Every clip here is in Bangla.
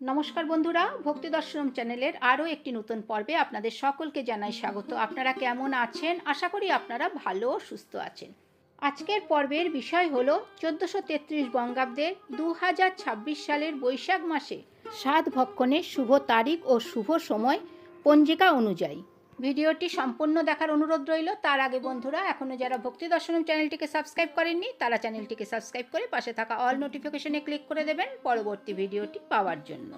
নমস্কার বন্ধুরা, ভক্তি দর্শনম চ্যানেলের আরও একটি নতুন পর্বে আপনাদের সকলকে জানাই স্বাগত। আপনারা কেমন আছেন? আশা করি আপনারা ভালো ও সুস্থ আছেন। আজকের পর্বের বিষয় হল চোদ্দোশো তেত্রিশ বঙ্গাব্দের দু হাজার ছাব্বিশ সালের বৈশাখ মাসে সাত ভক্ষণের শুভ তারিখ ও শুভ সময় পঞ্জিকা অনুযায়ী। ভিডিওটি সম্পূর্ণ দেখার অনুরোধ রইল। তার আগে বন্ধুরা এখনও যারা ভক্তি দর্শনম চ্যানেলটিকে সাবস্ক্রাইব করেননি, তারা চ্যানেলটিকে সাবস্ক্রাইব করে পাশে থাকা অল নোটিফিকেশনে ক্লিক করে দেবেন পরবর্তী ভিডিওটি পাওয়ার জন্য।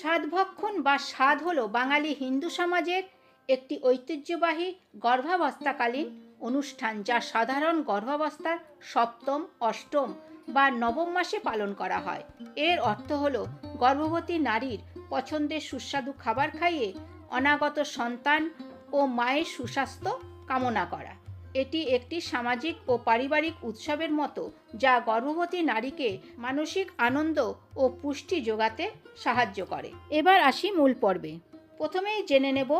সাধভক্ষণ বা সাধ হলো বাঙালি হিন্দু সমাজের একটি ঐতিহ্যবাহী গর্ভাবস্থাকালীন অনুষ্ঠান, যা সাধারণ গর্ভাবস্থার সপ্তম, অষ্টম বা নবম মাসে পালন করা হয়। এর অর্থ হলো গর্ভবতী নারীর পছন্দের সুস্বাদু খাবার খাইয়ে অনাগত সন্তান ও মায়ের সুস্বাস্থ্য কামনা করা। এটি একটি সামাজিক ও পারিবারিক উৎসবের মতো যা গর্ভবতী নারীকে মানসিক আনন্দ ও পুষ্টি যোগাতে সাহায্য করে। এবার আসি মূল পর্বে। প্রথমেই জেনে নেব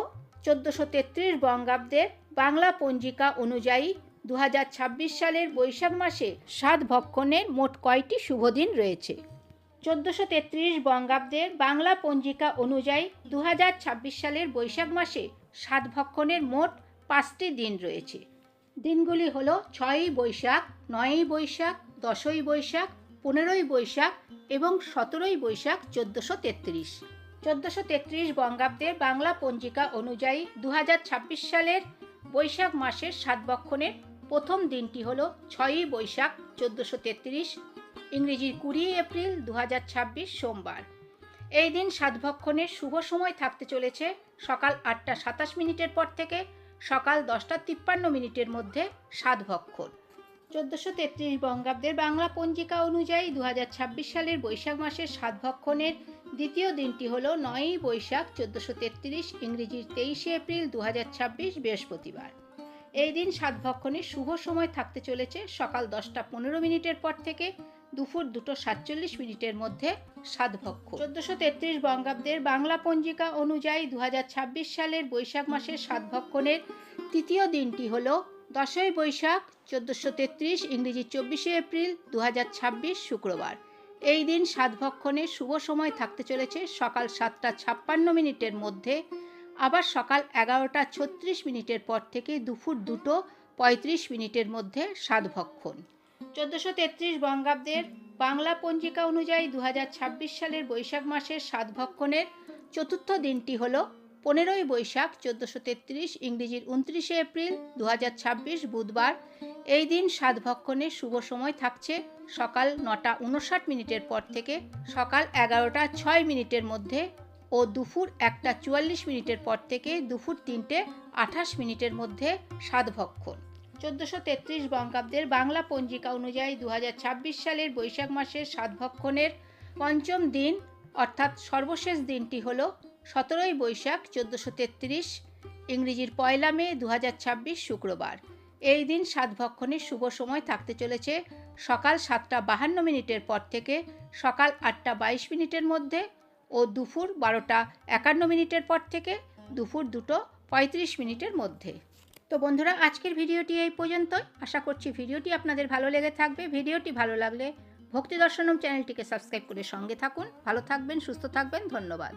চোদ্দোশো তেত্রিশ বঙ্গাব্দের বাংলা পঞ্জিকা অনুযায়ী দু হাজার ছাব্বিশ সালের বৈশাখ মাসে সাত ভক্ষণের মোট কয়টি শুভদিন রয়েছে? চোদ্দোশো তেত্রিশ বঙ্গাব্দের বাংলা পঞ্জিকা অনুযায়ী দু হাজার ছাব্বিশ সালের বৈশাখ মাসে সাত ভক্ষণের মোট পাঁচটি দিন রয়েছে। দিনগুলি হল ছয়ই বৈশাখ, নয়ই বৈশাখ, দশই বৈশাখ, পনেরোই বৈশাখ এবং সতেরোই বৈশাখ চোদ্দোশো তেত্রিশ। চোদ্দোশো তেত্রিশ বঙ্গাব্দের বাংলা পঞ্জিকা অনুযায়ী দু হাজার ছাব্বিশ সালের বৈশাখ মাসের সাত বক্ষণের প্রথম দিনটি হল ছয়ই বৈশাখ চোদ্দোশো তেত্রিশ ইংরেজির কুড়ি এপ্রিল দু হাজার ছাব্বিশ সোমবার। এই দিন সাতভক্ষণের শুভ সময় থাকতে চলেছে সকাল আটটা সাতাশ মিনিটের পর থেকে সকাল দশটা তিপ্পান্ন মিনিটের মধ্যে সাতভক্ষণ চোদ্দোশো তেত্রিশ বঙ্গাব্দের বাংলা পঞ্জিকা অনুযায়ী দু হাজার ছাব্বিশ সালের বৈশাখ মাসের সাতভক্ষণের দ্বিতীয় দিনটি হল নয়ই বৈশাখ চোদ্দোশো তেত্রিশ ইংরেজির তেইশে এপ্রিল দু হাজার ছাব্বিশ বৃহস্পতিবার। এই দিন সাতভক্ষণের শুভ সময় থাকতে চলেছে সকাল দশটা পনেরো মিনিটের পর থেকে দুপুর দুটো সাতচল্লিশ মিনিটের মধ্যে সাতভক্ষ। চোদ্দশো তেত্রিশ বঙ্গাব্দের বাংলা পঞ্জিকা অনুযায়ী দু হাজার ছাব্বিশ সালের বৈশাখ মাসের সাতভক্ষণের তৃতীয় দিনটি হল দশই বৈশাখ, চোদ্দোশো তেত্রিশ ইংরেজি চব্বিশে এপ্রিল দু হাজার ছাব্বিশ শুক্রবার। এই দিন সাতভক্ষণের শুভ সময় থাকতে চলেছে সকাল সাতটা ছাপ্পান্ন মিনিটের মধ্যে। আবার সকাল এগারোটা ছত্রিশ মিনিটের পর থেকে দুপুর দুটো পঁয়ত্রিশ মিনিটের মধ্যে সাতভক্ষণ। চোদ্দোশো তেত্রিশ বঙ্গাব্দের বাংলা পঞ্জিকা অনুযায়ী দু হাজার ছাব্বিশ সালের বৈশাখ মাসের সাতভক্ষণের চতুর্থ দিনটি হল পনেরোই বৈশাখ চোদ্দোশো তেত্রিশ ইংরেজির উনত্রিশে এপ্রিল দু হাজার ছাব্বিশ বুধবার। এই দিন সাতভক্ষণের শুভ সময় থাকছে সকাল নটা উনষাট মিনিটের পর থেকে সকাল এগারোটা ছয় মিনিটের মধ্যে ও দুপুর একটা চুয়াল্লিশ মিনিটের পর থেকে দুপুর তিনটে আঠাশ মিনিটের মধ্যে সাতভক্ষণ চোদ্দোশো তেত্রিশ বঙ্গাব্দের বাংলা পঞ্জিকা অনুযায়ী দু হাজার ছাব্বিশ সালের বৈশাখ মাসের সাতভক্ষণের পঞ্চম দিন, অর্থাৎ সর্বশেষ দিনটি হল সতেরোই বৈশাখ চোদ্দোশো তেত্রিশ, ইংরেজির পয়লা মে দু হাজার ছাব্বিশ শুক্রবার। এই দিন সাতভক্ষণের শুভ সময় থাকতে চলেছে সকাল সাতটা বাহান্ন মিনিটের পর থেকে সকাল আটটা বাইশ মিনিটের মধ্যে ও দুপুর বারোটা একান্ন মিনিটের পর থেকে দুপুর দুটো পঁয়ত্রিশ মিনিটের মধ্যে। তো বন্ধুরা, আজকের ভিডিওটি এই পর্যন্তই। আশা করছি ভিডিওটি আপনাদের ভালো লেগে থাকবে। ভিডিওটি ভালো লাগলে ভক্তি দর্শনম চ্যানেলটিকে সাবস্ক্রাইব করে সঙ্গে থাকুন। ভালো থাকবেন, সুস্থ থাকবেন। ধন্যবাদ।